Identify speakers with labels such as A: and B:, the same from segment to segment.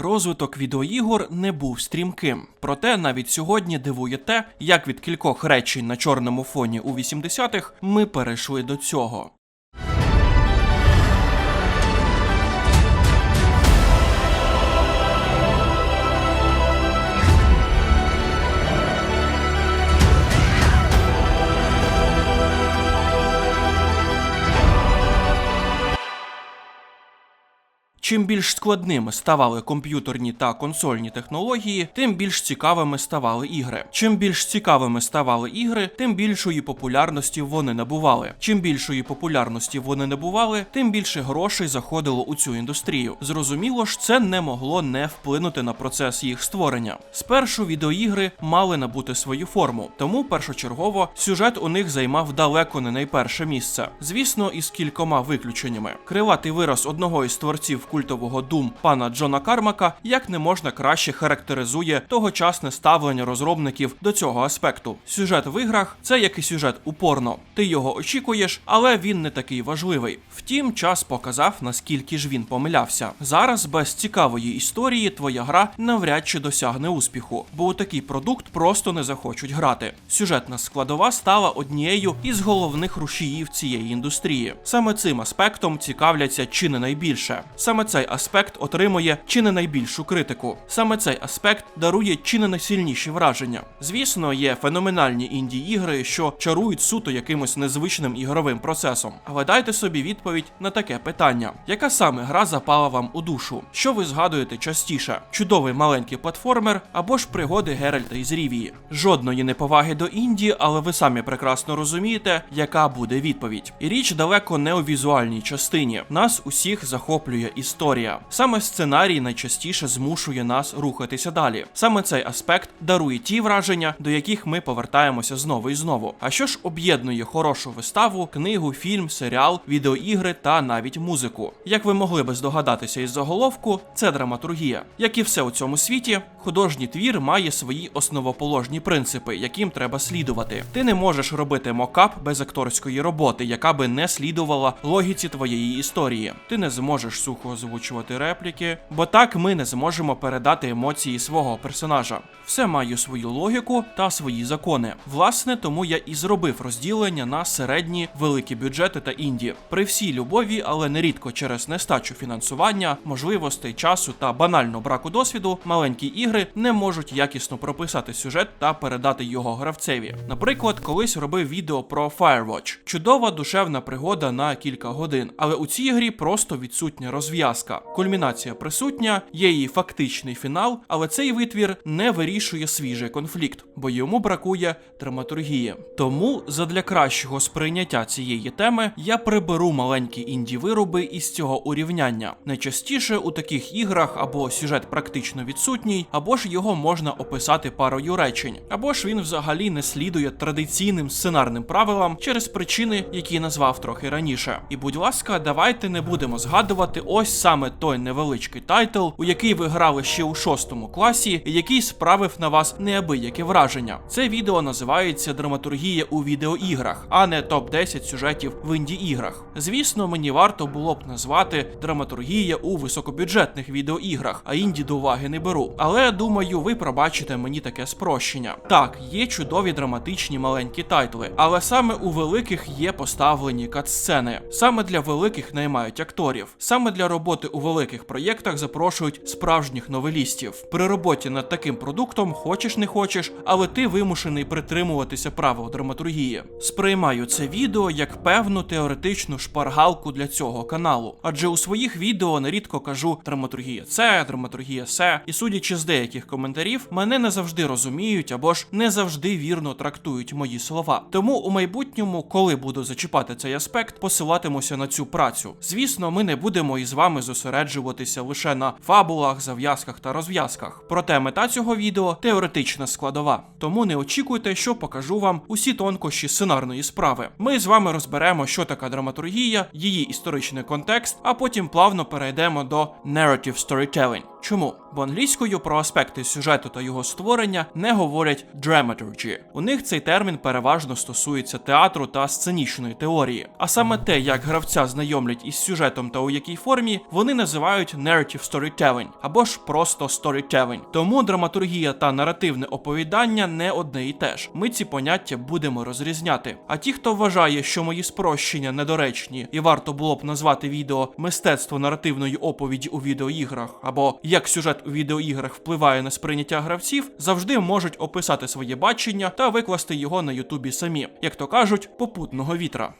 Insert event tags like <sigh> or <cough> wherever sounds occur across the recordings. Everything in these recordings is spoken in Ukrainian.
A: Розвиток відеоігор не був стрімким. Проте навіть сьогодні дивує те, як від кількох речень на чорному фоні у 80-х ми перейшли до цього. Чим більш складними ставали комп'ютерні та консольні технології, тим більш цікавими ставали ігри. Чим більш цікавими ставали ігри, тим більшої популярності вони набували. Чим більшої популярності вони набували, тим більше грошей заходило у цю індустрію. Зрозуміло ж, це не могло не вплинути на процес їх створення. Спершу відеоігри мали набути свою форму, тому першочергово сюжет у них займав далеко не найперше місце. Звісно, із кількома виключеннями. Криватий вираз одного із творців культового Doom пана Джона Кармака як не можна краще характеризує тогочасне ставлення розробників до цього аспекту. Сюжет в іграх це як і сюжет у порно. Ти його очікуєш, але він не такий важливий. Втім, час показав, наскільки ж він помилявся. Зараз без цікавої історії твоя гра навряд чи досягне успіху, бо у такий продукт просто не захочуть грати. Сюжетна складова стала однією із головних рушіїв цієї індустрії. Саме цим аспектом цікавляться чи не найбільше. Саме цей аспект отримує чи не найбільшу критику. Саме цей аспект дарує чи не найсильніші враження. Звісно, є феноменальні інді-ігри, що чарують суто якимось незвичним ігровим процесом. Але дайте собі відповідь на таке питання: яка саме гра запала вам у душу? Що ви згадуєте частіше? Чудовий маленький платформер або ж пригоди Геральта із Рівії? Жодної неповаги до інді, але ви самі прекрасно розумієте, яка буде відповідь. І річ далеко не у візуальній частині. Нас усіх захоплює історія. Саме сценарій найчастіше змушує нас рухатися далі. Саме цей аспект дарує ті враження, до яких ми повертаємося знову і знову. А що ж об'єднує хорошу виставу, книгу, фільм, серіал, відеоігри та навіть музику? Як ви могли би здогадатися із заголовку, це драматургія. Як і все у цьому світі, художній твір має свої основоположні принципи, яким треба слідувати. Ти не можеш робити мокап без акторської роботи, яка би не слідувала логіці твоєї історії. Ти не зможеш сухо озвучувати репліки, бо так ми не зможемо передати емоції свого персонажа. Все має свою логіку та свої закони. Власне, тому я і зробив розділення на середні, великі бюджети та інді. При всій любові, але нерідко через нестачу фінансування, можливостей, часу та банально браку досвіду, маленькі ігри не можуть якісно прописати сюжет та передати його гравцеві. Наприклад, колись робив відео про Firewatch. Чудова душевна пригода на кілька годин, але у цій грі просто відсутня розв'язка. Кульмінація присутня, є її фактичний фінал, але цей витвір не вирішує свіжий конфлікт, бо йому бракує драматургії. Тому, задля кращого сприйняття цієї теми, я приберу маленькі інді вироби із цього урівняння. Найчастіше у таких іграх або сюжет практично відсутній, або ж його можна описати парою речень, або ж він взагалі не слідує традиційним сценарним правилам через причини, які назвав трохи раніше. І будь ласка, давайте не будемо згадувати ось саме той невеличкий тайтл, у який ви грали ще у шостому класі, і який справив на вас неабияке враження. Це відео називається Драматургія у відеоіграх, а не топ 10 сюжетів в інді-іграх. Звісно, мені варто було б назвати драматургія у високобюджетних відеоіграх, а інді до уваги не беру. Але думаю, ви пробачите мені таке спрощення. Так, є чудові драматичні маленькі тайтли, але саме у великих є поставлені катсцени. Саме для великих наймають акторів. Саме для роботи у великих проєктах запрошують справжніх новелістів. При роботі над таким продуктом хочеш не хочеш, але ти вимушений притримуватися правил драматургії. Сприймаю це відео як певну теоретичну шпаргалку для цього каналу, адже у своїх відео нерідко кажу драматургія це, драматургія се, і судячи з деяких коментарів, мене не завжди розуміють або ж не завжди вірно трактують мої слова. Тому у майбутньому, коли буду зачіпати цей аспект, посилатимуся на цю працю. Звісно, ми не будемо із вами зосереджуватися лише на фабулах, зав'язках та розв'язках. Проте мета цього відео теоретична складова. Тому не очікуйте, що покажу вам усі тонкощі сценарної справи. Ми з вами розберемо, що така драматургія, її історичний контекст, а потім плавно перейдемо до narrative storytelling. Чому? Бо англійською про аспекти сюжету та його створення не говорять dramaturgy. У них цей термін переважно стосується театру та сценічної теорії. А саме те, як гравця знайомлять із сюжетом та у якій формі, вони називають narrative storytelling або ж просто storytelling. Тому драматургія та наративне оповідання не одне і те ж. Ми ці поняття будемо розрізняти. А ті, хто вважає, що мої спрощення недоречні і варто було б назвати відео мистецтво наративної оповіді у відеоіграх або як сюжет у відеоіграх впливає на сприйняття гравців, завжди можуть описати своє бачення та викласти його на Ютубі самі, як то кажуть, попутного вітра.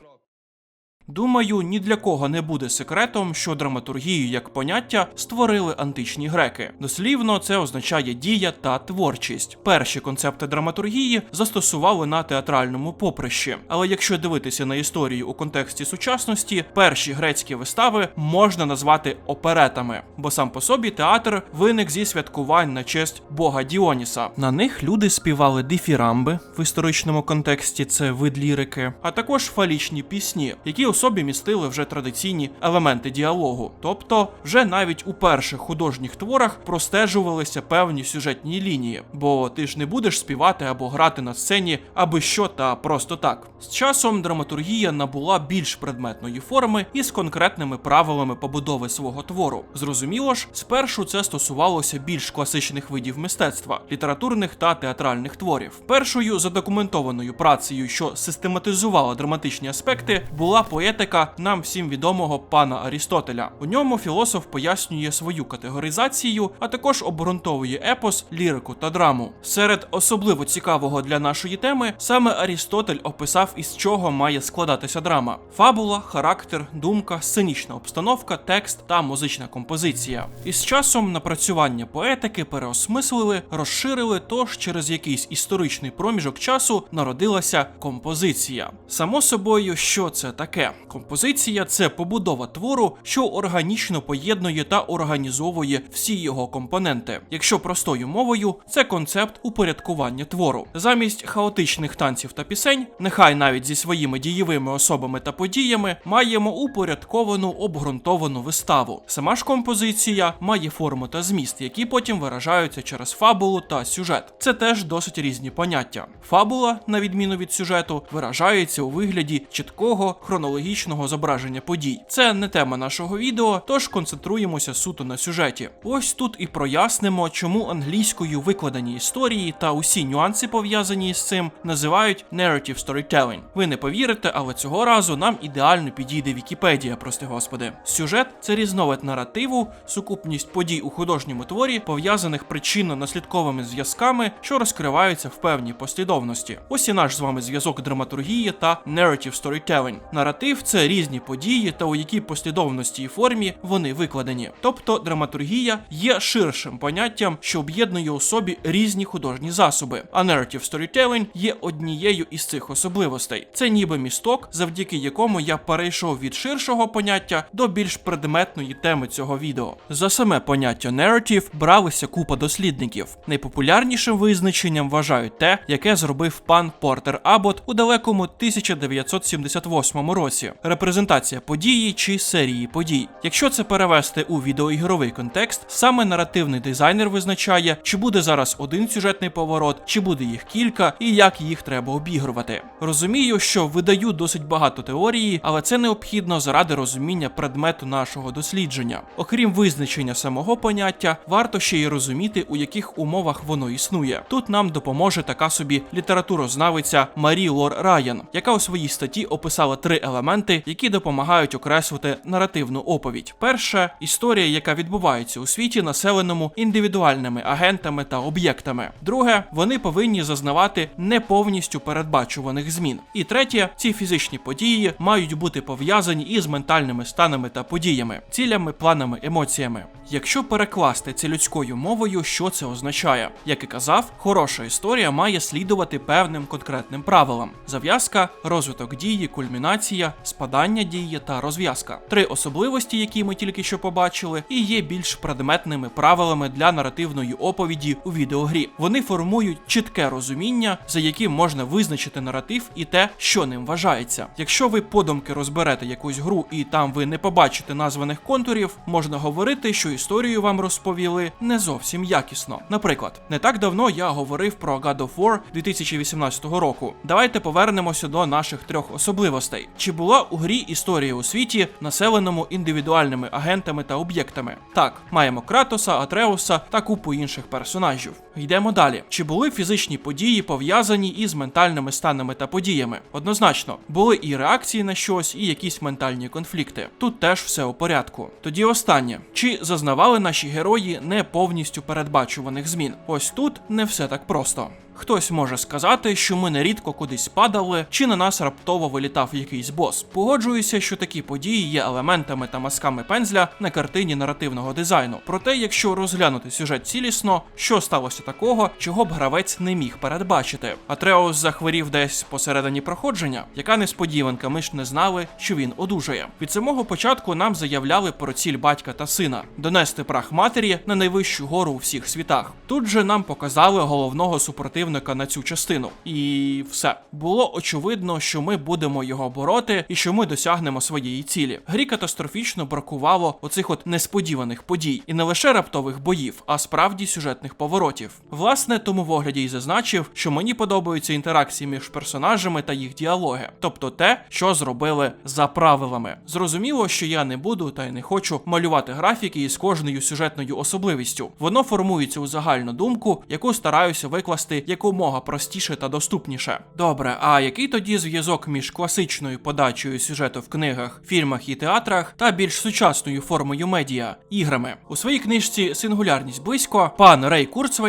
A: Думаю, ні для кого не буде секретом, що драматургію як поняття створили античні греки. Дослівно це означає дія та творчість. Перші концепти драматургії застосували на театральному поприщі. Але якщо дивитися на історію у контексті сучасності, перші грецькі вистави можна назвати оперетами, бо сам по собі театр виник зі святкувань на честь бога Діоніса. На них люди співали дифірамби в історичному контексті, це вид лірики, а також фалічні пісні, які собі містили вже традиційні елементи діалогу. Тобто, вже навіть у перших художніх творах простежувалися певні сюжетні лінії, бо ти ж не будеш співати або грати на сцені аби що та просто так. З часом драматургія набула більш предметної форми і з конкретними правилами побудови свого твору. Зрозуміло ж, спершу це стосувалося більш класичних видів мистецтва, літературних та театральних творів. Першою задокументованою працею, що систематизувала драматичні аспекти, була поетика нам всім відомого пана Арістотеля. У ньому філософ пояснює свою категоризацію, а також обґрунтовує епос, лірику та драму. Серед особливо цікавого для нашої теми саме Арістотель описав, із чого має складатися драма: фабула, характер, думка, сценічна обстановка, текст та музична композиція. І з часом напрацювання поетики переосмислили, розширили, тож через якийсь історичний проміжок часу народилася композиція. Само собою, що це таке? Композиція це побудова твору, що органічно поєднує та організовує всі його компоненти. Якщо простою мовою, це концепт упорядкування твору. Замість хаотичних танців та пісень, нехай навіть зі своїми дієвими особами та подіями, маємо упорядковану обґрунтовану виставу. Сама ж композиція має форму та зміст, які потім виражаються через фабулу та сюжет. Це теж досить різні поняття. Фабула, на відміну від сюжету, виражається у вигляді чіткого хронологічного зображення подій. Це не тема нашого відео, тож концентруємося суто на сюжеті. Ось тут і прояснимо, чому англійською викладені історії та усі нюанси пов'язані з цим називають narrative storytelling. Ви не повірите, але цього разу нам ідеально підійде Вікіпедія, прости господи. Сюжет це різновид наративу, сукупність подій у художньому творі, пов'язаних причинно-наслідковими зв'язками, що розкриваються в певній послідовності. Ось і наш з вами зв'язок драматургії та narrative storytelling. Наратив це різні події та у якій послідовності і формі вони викладені. Тобто драматургія є ширшим поняттям, що об'єднує у собі різні художні засоби. А narrative storytelling є однією із цих особливостей. Це ніби місток, завдяки якому я перейшов від ширшого поняття до більш предметної теми цього відео. За саме поняття narrative бралися купа дослідників. Найпопулярнішим визначенням вважають те, яке зробив пан Портер Абот у далекому 1978 році. Репрезентація події чи серії подій. Якщо це перевести у відеоігровий контекст, саме наративний дизайнер визначає, чи буде зараз один сюжетний поворот, чи буде їх кілька, і як їх треба обігрувати. Розумію, що видаю досить багато теорії, але це необхідно заради розуміння предмету нашого дослідження. Окрім визначення самого поняття, варто ще й розуміти, у яких умовах воно існує. Тут нам допоможе така собі літературознавиця Марі Лор Райан, яка у своїй статті описала три елементи, які допомагають окреслити наративну оповідь. Перше історія, яка відбувається у світі, населеному індивідуальними агентами та об'єктами. Друге, вони повинні зазнавати не повністю передбачуваних змін. І третє, ці фізичні події мають бути пов'язані із ментальними станами та подіями, цілями, планами, емоціями. Якщо перекласти це людською мовою, що це означає? Як і казав, хороша історія має слідувати певним конкретним правилам: зав'язка, розвиток дії, кульмінація, спадання дії та розв'язка. Три особливості, які ми тільки що побачили, і є більш предметними правилами для наративної оповіді у відеогрі. Вони формують чітке розуміння, за яким можна визначити наратив і те, що ним вважається. Якщо ви подумки розберете якусь гру і там ви не побачите названих контурів, можна говорити, що історію вам розповіли не зовсім якісно. Наприклад, не так давно я говорив про God of War 2018 року. Давайте повернемося до наших трьох особливостей. Чи була у грі історія у світі, населеному індивідуальними агентами та об'єктами? Так, маємо Кратоса, Атреуса та купу інших персонажів. Йдемо далі. Чи були фізичні події пов'язані із ментальними станами та подіями? Однозначно, були і реакції на щось, і якісь ментальні конфлікти. Тут теж все у порядку. Тоді останнє: чи зазнавали наші герої не повністю передбачуваних змін? Ось тут не все так просто. Хтось може сказати, що ми нерідко кудись падали, чи на нас раптово вилітав якийсь бос. Погоджуюся, що такі події є елементами та мазками пензля на картині наративного дизайну. Проте, якщо розглянути сюжет цілісно, що сталося такого, чого б гравець не міг передбачити. Атреус захворів десь посередині проходження, яка несподіванка, ми ж не знали, що він одужає. Від самого початку нам заявляли про ціль батька та сина донести прах матері на найвищу гору у всіх світах. Тут же нам показали головного супротивника на цю частину, і все було очевидно, що ми будемо його бороти і що ми досягнемо своєї цілі. Грі катастрофічно бракувало оцих от несподіваних подій, і не лише раптових боїв, а справді сюжетних поворотів. Власне, тому в огляді й зазначив, що мені подобаються інтеракції між персонажами та їх діалоги, тобто те, що зробили за правилами. Зрозуміло, що я не буду та й не хочу малювати графіки із кожною сюжетною особливістю. Воно формується у загальну думку, яку стараюся викласти якомога простіше та доступніше. Добре, а який тоді зв'язок між класичною подачею сюжету в книгах, фільмах і театрах та більш сучасною формою медіа іграми? У своїй книжці Сингулярність близько пан Рей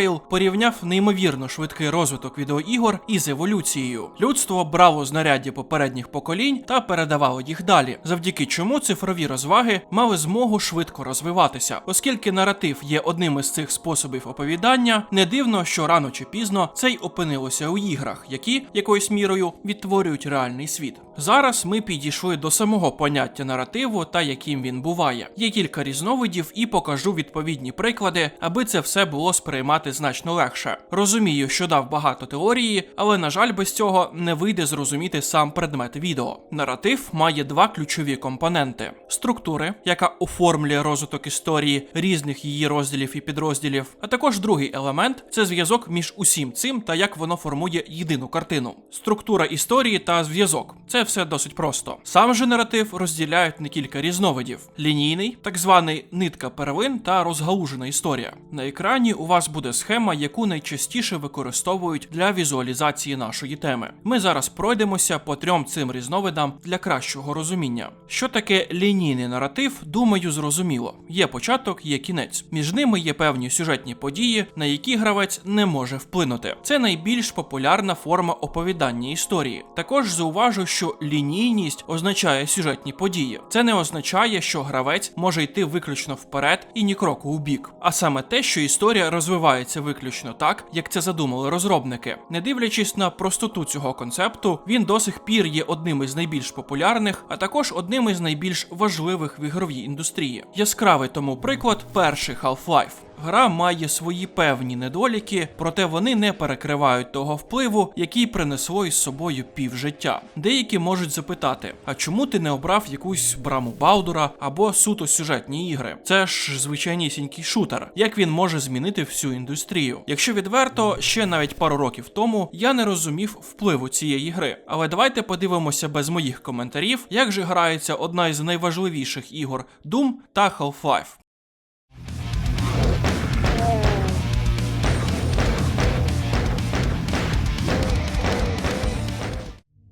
A: Курцвейл порівняв неймовірно швидкий розвиток відеоігор із еволюцією. Людство брало знаряддя попередніх поколінь та передавало їх далі, завдяки чому цифрові розваги мали змогу швидко розвиватися, оскільки наратив є одним із цих способів оповідання, не дивно, що рано чи пізно це й опинилося у іграх, які якоюсь мірою відтворюють реальний світ. Зараз ми підійшли до самого поняття наративу та яким він буває. Є кілька різновидів і покажу відповідні приклади, аби це все було сприймати значно легше. Розумію, що дав багато теорії, але на жаль, без цього не вийде зрозуміти сам предмет відео. Наратив має два ключові компоненти: структури, яка оформлює розвиток історії різних її розділів і підрозділів, а також другий елемент це зв'язок між усім цим та як воно формує єдину картину. Структура історії та зв'язок це все досить просто. Сам же наратив розділяють на кілька різновидів: лінійний, так званий нитка первин та розгалужена історія. На екрані у вас буде схема, яку найчастіше використовують для візуалізації нашої теми. Ми зараз пройдемося по трьом цим різновидам для кращого розуміння. Що таке лінійний наратив, думаю, зрозуміло. Є початок, є кінець. Між ними є певні сюжетні події, на які гравець не може вплинути. Це найбільш популярна форма оповідання історії. Також зауважу, що лінійність означає сюжетні події. Це не означає, що гравець може йти виключно вперед і ні кроку у бік, а саме те, що історія розвивається виключно так, як це задумали розробники. Не дивлячись на простоту цього концепту, він до сих пір є одним із найбільш популярних, а також одним із найбільш важливих в ігровій індустрії. Яскравий тому приклад перший Half-Life. Гра має свої певні недоліки, проте вони не перекривають того впливу, який принесло із собою півжиття. Деякі можуть запитати: а чому ти не обрав якусь браму Баудура або суто сюжетні ігри? Це ж звичайнісінький шутер. Як він може змінити всю індустрію? Якщо відверто, ще навіть пару років тому я не розумів впливу цієї гри. Але давайте подивимося без моїх коментарів, як же грається одна із найважливіших ігор Doom та Half-Life.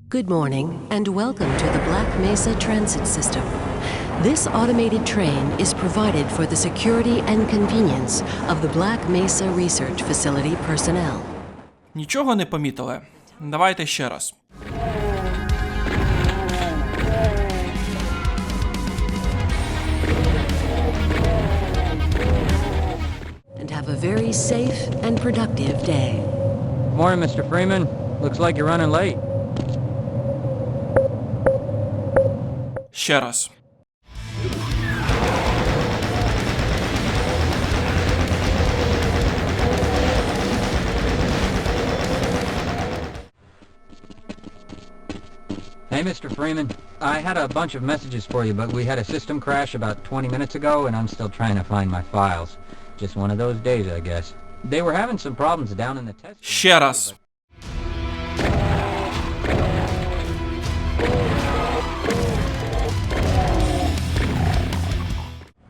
B: Good morning and welcome to the Black Mesa Transit System. This automated train is provided for the security and convenience of the Black Mesa Research Facility personnel.
A: Нічого не помітили. Давайте ще раз.
B: And have a very safe and productive day.
C: Morning, Mr. Freeman. Looks like you're running late.
A: ще раз.
C: Hey, Mr. Freeman. I had a bunch of messages for you, but we had a system crash about 20 minutes ago, and I'm still trying to find my files. Just one of those days, I guess. They were having some problems down in the test...
A: Ще раз.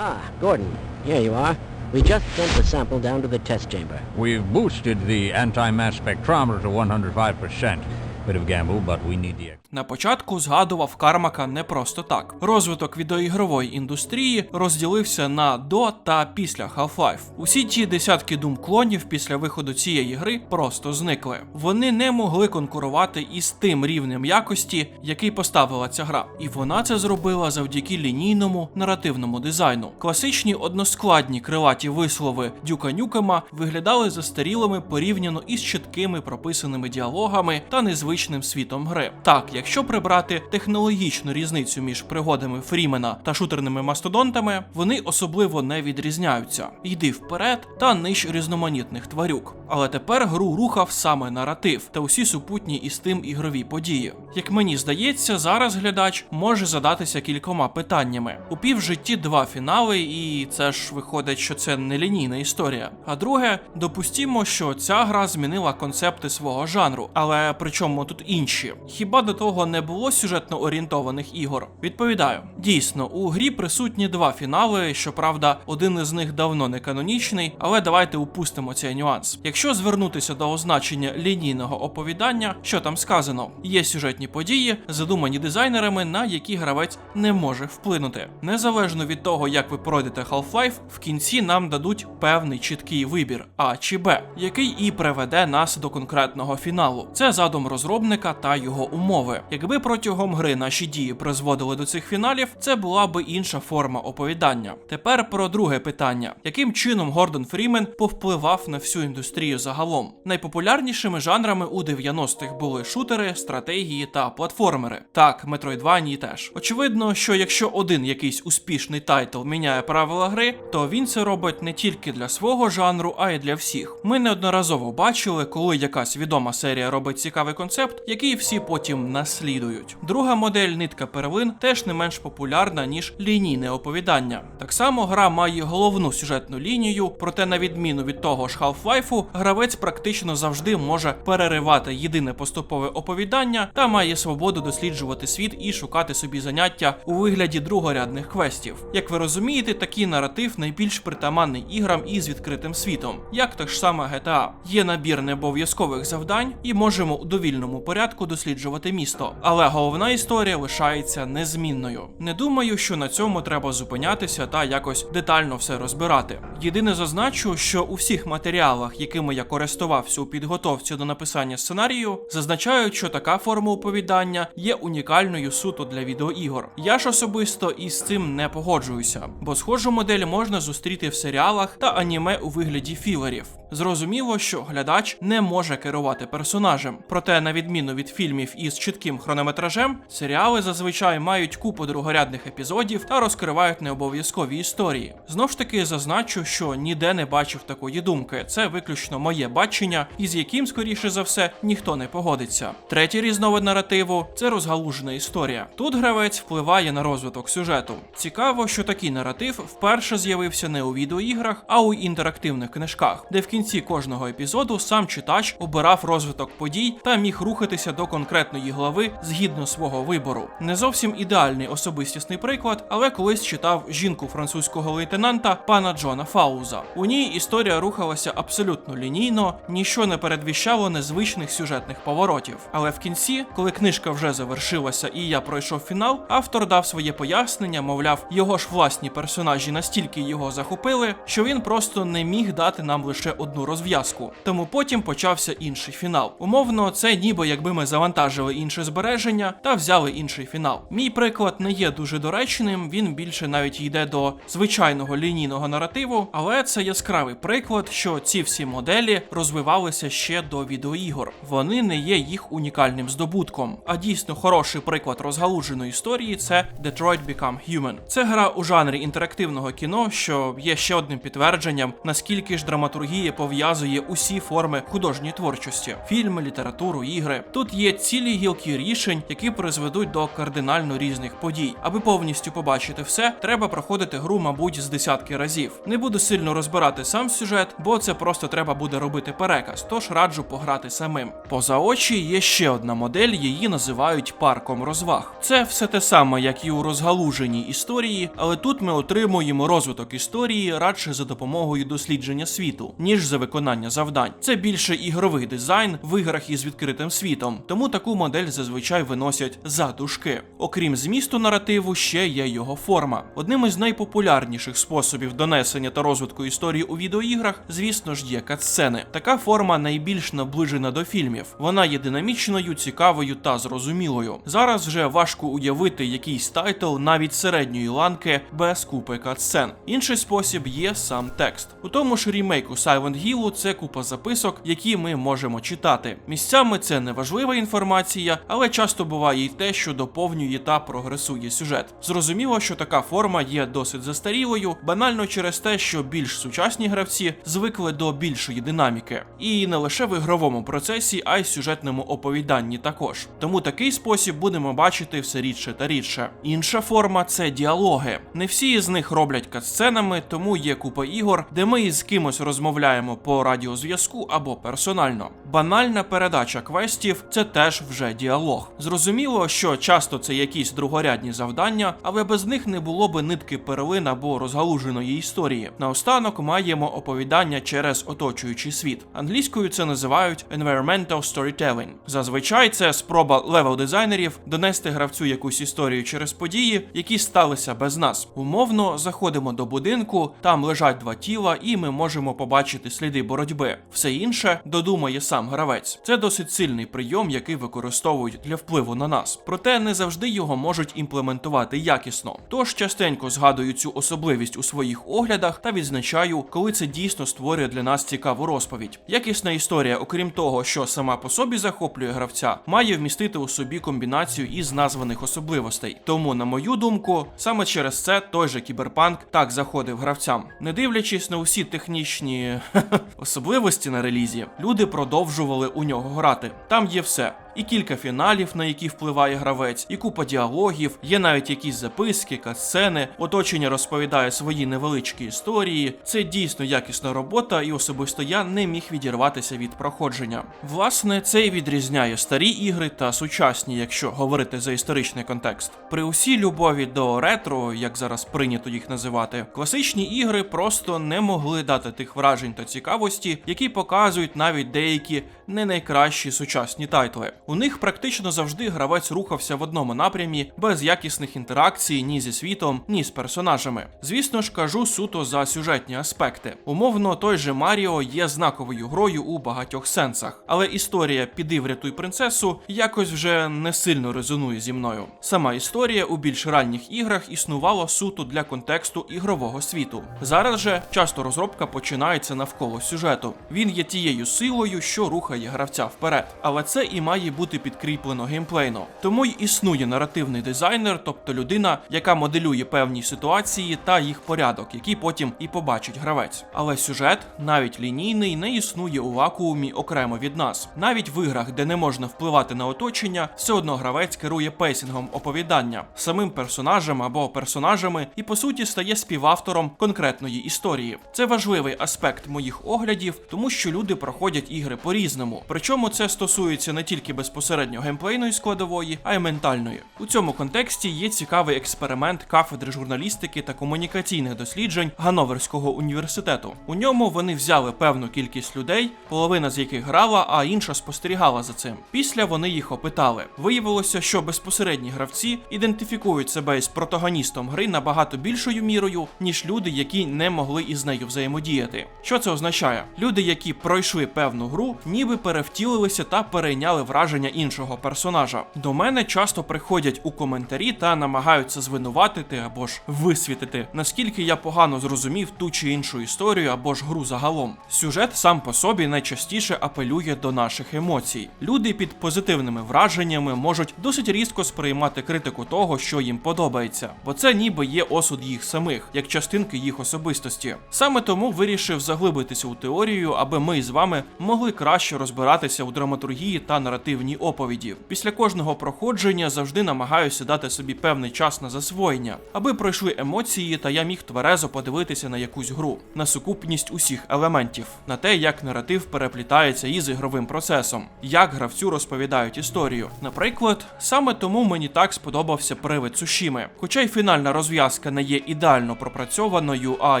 D: Ah, Gordon, here you are. We just sent the sample down to the test chamber.
E: We've boosted the anti-mass spectrometer to 105%. Bit of gamble, but we need the...
A: На початку згадував Кармака не просто так. Розвиток відеоігрової індустрії розділився на до та після Half-Life. Усі ті десятки дум клонів після виходу цієї гри просто зникли. Вони не могли конкурувати із тим рівнем якості, який поставила ця гра. І вона це зробила завдяки лінійному наративному дизайну. Класичні односкладні крилаті вислови Дюка Нюкема виглядали застарілими порівняно із чіткими прописаними діалогами та незвичним світом гри. Так, якщо прибрати технологічну різницю між пригодами Фрімена та шутерними мастодонтами, вони особливо не відрізняються. Йди вперед та нищ різноманітних тварюк. Але тепер гру рухав саме наратив та усі супутні із тим ігрові події. Як мені здається, зараз глядач може задатися кількома питаннями. У півжитті два фінали, і це ж виходить, що це не лінійна історія. А друге, допустімо, що ця гра змінила концепти свого жанру, але при чому тут інші? Хіба до того не було сюжетно орієнтованих ігор? Відповідаю, дійсно, у грі присутні два фінали. Щоправда, один із них давно не канонічний, але давайте упустимо цей нюанс. Якщо звернутися до означення лінійного оповідання, що там сказано, є сюжетні події, задумані дизайнерами, на які гравець не може вплинути. Незалежно від того, як ви пройдете Half-Life, в кінці нам дадуть певний чіткий вибір А чи Б, який і приведе нас до конкретного фіналу. Це задум розробника та його умови. Якби протягом гри наші дії призводили до цих фіналів, це була би інша форма оповідання. Тепер про друге питання: яким чином Гордон Фрімен повпливав на всю індустрію загалом? Найпопулярнішими жанрами у 90-х були шутери, стратегії та платформери. Так, Metroidvania теж. Очевидно, що якщо один якийсь успішний тайтл міняє правила гри, то він це робить не тільки для свого жанру, а й для всіх. Ми неодноразово бачили, коли якась відома серія робить цікавий концепт, який всі потім наслідують. Друга модель нитка перлин теж не менш популярна, ніж лінійне оповідання. Так само гра має головну сюжетну лінію, проте, на відміну від того ж Half-Life, гравець практично завжди може переривати єдине поступове оповідання та має свободу досліджувати світ і шукати собі заняття у вигляді другорядних квестів. Як ви розумієте, такий наратив найбільш притаманний іграм із відкритим світом, як так ж саме GTA. Є набір необов'язкових завдань, і можемо у довільному порядку досліджувати місто. Але головна історія лишається незмінною. Не думаю, що на цьому треба зупинятися та якось детально все розбирати. Єдине зазначу, що у всіх матеріалах, якими я користувався у підготовці до написання сценарію, зазначають, що така форма оповідання є унікальною суто для відеоігор. Я ж особисто із цим не погоджуюся, бо схожу модель можна зустріти в серіалах та аніме у вигляді філерів. Зрозуміло, що глядач не може керувати персонажем. Проте, на відміну від фільмів із чітким хронометражем, серіали зазвичай мають купу другорядних епізодів та розкривають необов'язкові історії. Знов ж таки зазначу, що ніде не бачив такої думки. Це виключно моє бачення, із яким, скоріше за все, ніхто не погодиться. Третій різновид наративу це розгалужена історія. Тут гравець впливає на розвиток сюжету. Цікаво, що такий наратив вперше з'явився не у відеоіграх, а у інтерактивних книжках, де в кінці кожного епізоду сам читач обирав розвиток подій та міг рухатися до конкретної глави згідно свого вибору. Не зовсім ідеальний особистісний приклад, але колись читав жінку французького лейтенанта пана Джона Фауза. У ній історія рухалася абсолютно лінійно, ніщо не передвіщало незвичних сюжетних поворотів. Але в кінці, коли книжка вже завершилася і я пройшов фінал, автор дав своє пояснення, мовляв, його ж власні персонажі настільки його захопили, що він просто не міг дати нам лише одну розв'язку. Тому потім почався інший фінал. Умовно, це ніби якби ми завантажили інше інше збереження та взяли інший фінал. Мій приклад не є дуже доречним, він більше навіть йде до звичайного лінійного наративу, але це яскравий приклад, що ці всі моделі розвивалися ще до відеоігор. Вони не є їх унікальним здобутком. А дійсно хороший приклад розгалуженої історії це Detroit Become Human. Це гра у жанрі інтерактивного кіно, що є ще одним підтвердженням, наскільки ж драматургія пов'язує усі форми художньої творчості: фільми, літературу, ігри. Тут є цілі гілки рішень, які призведуть до кардинально різних подій. Аби повністю побачити все, треба проходити гру, мабуть, з десятки разів. Не буду сильно розбирати сам сюжет, бо це просто треба буде робити переказ, тож раджу пограти самим. Поза очі є ще одна модель, її називають парком розваг. Це все те саме, як і у розгалуженій історії, але тут ми отримуємо розвиток історії радше за допомогою дослідження світу, ніж за виконання завдань. Це більше ігровий дизайн в іграх із відкритим світом, тому таку модель зазвичай виносять за дужки. Окрім змісту наративу, ще є його форма. Одним із найпопулярніших способів донесення та розвитку історії у відеоіграх, звісно ж, є катсцени. Така форма найбільш наближена до фільмів. Вона є динамічною, цікавою та зрозумілою. Зараз вже важко уявити якийсь тайтл навіть середньої ланки без купи катсцен. Інший спосіб є сам текст. У тому ж рімейку Silent Hill це купа записок, які ми можемо читати. Місцями це не важлива інформація, але часто буває й те, що доповнює та прогресує сюжет. Зрозуміло, що така форма є досить застарілою, банально через те, що більш сучасні гравці звикли до більшої динаміки, і не лише в ігровому процесі, а й сюжетному оповіданні також. Тому такий спосіб будемо бачити все рідше та рідше. Інша форма це діалоги. Не всі із них роблять катсценами, тому є купа ігор, де ми із кимось розмовляємо по радіозв'язку або персонально. Банальна передача квестів це теж вже діалог. Зрозуміло, що часто це якісь другорядні завдання, але без них не було би нитки перлин або розгалуженої історії. Наостанок маємо оповідання через оточуючий світ. Англійською це називають environmental storytelling. Зазвичай це спроба левел дизайнерів донести гравцю якусь історію через події, які сталися без нас. Умовно заходимо до будинку, там лежать два тіла, і ми можемо побачити сліди боротьби. Все інше додумає сам гравець. Це досить сильний прийом, який використовують для впливу на нас. Проте не завжди його можуть імплементувати якісно. Тож частенько згадую цю особливість у своїх оглядах та відзначаю, коли це дійсно створює для нас цікаву розповідь. Якісна історія, окрім того, що сама по собі захоплює гравця, має вмістити у собі комбінацію із названих особливостей. Тому, на мою думку, саме через це той же кіберпанк так заходив гравцям. Не дивлячись на усі технічні <laughs> особливості на релізі, люди продовжували у нього грати. Там є все. І кілька фіналів, на які впливає гравець, і купа діалогів, є навіть якісь записки, катсцени, оточення розповідає свої невеличкі історії. Це дійсно якісна робота, і особисто я не міг відірватися від проходження. Власне, це і відрізняє старі ігри та сучасні, якщо говорити за історичний контекст. При усій любові до ретро, як зараз прийнято їх називати, класичні ігри просто не могли дати тих вражень та цікавості, які показують навіть деякі не найкращі сучасні тайтли. У них практично завжди гравець рухався в одному напрямі, без якісних інтеракцій ні зі світом, ні з персонажами. Звісно ж, кажу суто за сюжетні аспекти. Умовно, той же Маріо є знаковою грою у багатьох сенсах, але історія піди врятуй принцесу якось вже не сильно резонує зі мною. Сама історія у більш ранніх іграх існувала суто для контексту ігрового світу. Зараз же часто розробка починається навколо сюжету. Він є тією силою, що рухає гравця вперед, але це і має бути підкріплено геймплейно. Тому й існує наративний дизайнер, тобто людина, яка моделює певні ситуації та їх порядок, який потім і побачить гравець. Але сюжет, навіть лінійний, не існує у вакуумі окремо від нас. Навіть в іграх, де не можна впливати на оточення, все одно гравець керує пейсингом оповідання, самим персонажем або персонажами, і по суті стає співавтором конкретної історії. Це важливий аспект моїх оглядів, тому що люди проходять ігри по-різному. Причому це стосується не тільки безпосередньо геймплейної складової, а й ментальної. У цьому контексті є цікавий експеримент кафедри журналістики та комунікаційних досліджень Ганноверського університету. У ньому вони взяли певну кількість людей, половина з яких грала, а інша спостерігала за цим. Після вони їх опитали. Виявилося, що безпосередні гравці ідентифікують себе із протагоністом гри набагато більшою мірою, ніж люди, які не могли із нею взаємодіяти. Що це означає? Люди, які пройшли певну гру, ніби перевтілилися та перейняли враження враження іншого персонажа. До мене часто приходять у коментарі та намагаються звинуватити або ж висвітити, наскільки я погано зрозумів ту чи іншу історію або ж гру загалом. Сюжет сам по собі найчастіше апелює до наших емоцій. Люди під позитивними враженнями можуть досить різко сприймати критику того, що їм подобається, бо це ніби є осуд їх самих, як частинки їх особистості. Саме тому вирішив заглибитися у теорію, аби ми з вами могли краще розбиратися у драматургії та наративній оповіді. Після кожного проходження завжди намагаюся дати собі певний час на засвоєння, аби пройшли емоції, та я міг тверезо подивитися на якусь гру, на сукупність усіх елементів, на те, як наратив переплітається із ігровим процесом, як гравцю розповідають історію. Наприклад, саме тому мені так сподобався привид Сушіми. Хоча й фінальна розв'язка не є ідеально пропрацьованою, а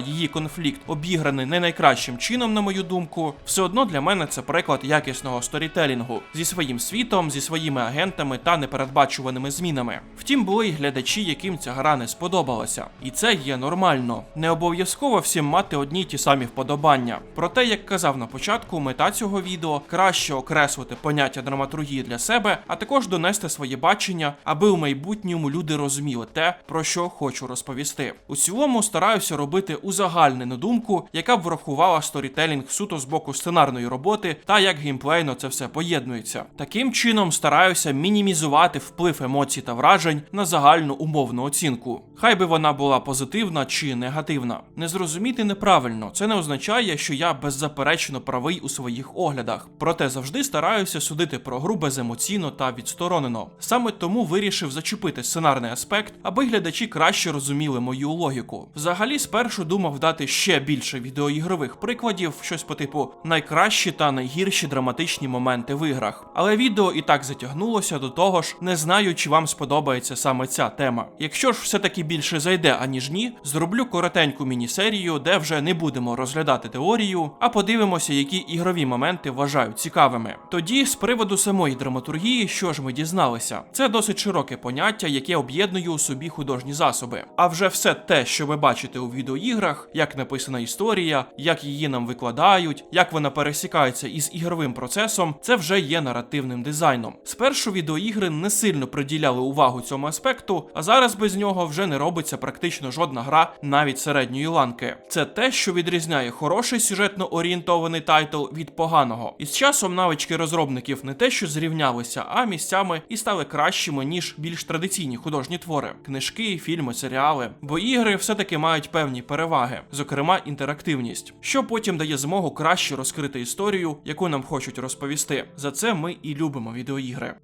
A: її конфлікт обіграний не найкращим чином, на мою думку, все одно для мене це приклад якісного сторітелінгу зі своїм світом, зі своїми агентами та непередбачуваними змінами. Втім, були й глядачі, яким ця гра не сподобалася, і це є нормально. Не обов'язково всім мати одні й ті самі вподобання. Проте, як казав на початку, мета цього відео краще окреслити поняття драматургії для себе, а також донести своє бачення, аби у майбутньому люди розуміли те, про що хочу розповісти. У цілому стараюся робити узагальнену думку, яка б врахувала сторітелінг суто з боку сценарної роботи та як геймплейно це все поєднується. Таким чином стараюся мінімізувати вплив емоцій та вражень на загальну умовну оцінку. Хай би вона була позитивна чи негативна. Не зрозуміти неправильно, це не означає, що я беззаперечно правий у своїх оглядах. Проте завжди стараюся судити про гру беземоційно та відсторонено. Саме тому вирішив зачепити сценарний аспект, аби глядачі краще розуміли мою логіку. Взагалі, спершу думав дати ще більше відеоігрових прикладів, щось по типу найкращі та найгірші драматичні моменти в іграх. Але відео і так затягнулося до того ж, не знаю, чи вам сподобається саме ця тема. Якщо ж все-таки більше зайде, аніж ні, зроблю коротеньку міні-серію, де вже не будемо розглядати теорію, а подивимося, які ігрові моменти вважаю цікавими. Тоді, з приводу самої драматургії, що ж ми дізналися, це досить широке поняття, яке об'єднує у собі художні засоби. А вже все те, що ви бачите у відеоіграх, як написана історія, як її нам викладають, як вона пересікається із ігровим процесом, це вже є наративним дизайном. Спершу відеоігри не сильно приділяли увагу цьому аспекту, а зараз без нього вже не робиться практично жодна гра, навіть середньої ланки. Це те, що відрізняє хороший сюжетно орієнтований тайтл від поганого. І з часом навички розробників не те, що зрівнялися, а місцями і стали кращими ніж більш традиційні художні твори, книжки, фільми, серіали. Бо ігри все-таки мають певні переваги, зокрема інтерактивність, що потім дає змогу краще розкрити історію, яку нам хочуть розповісти. За це ми і любимо відеоігри.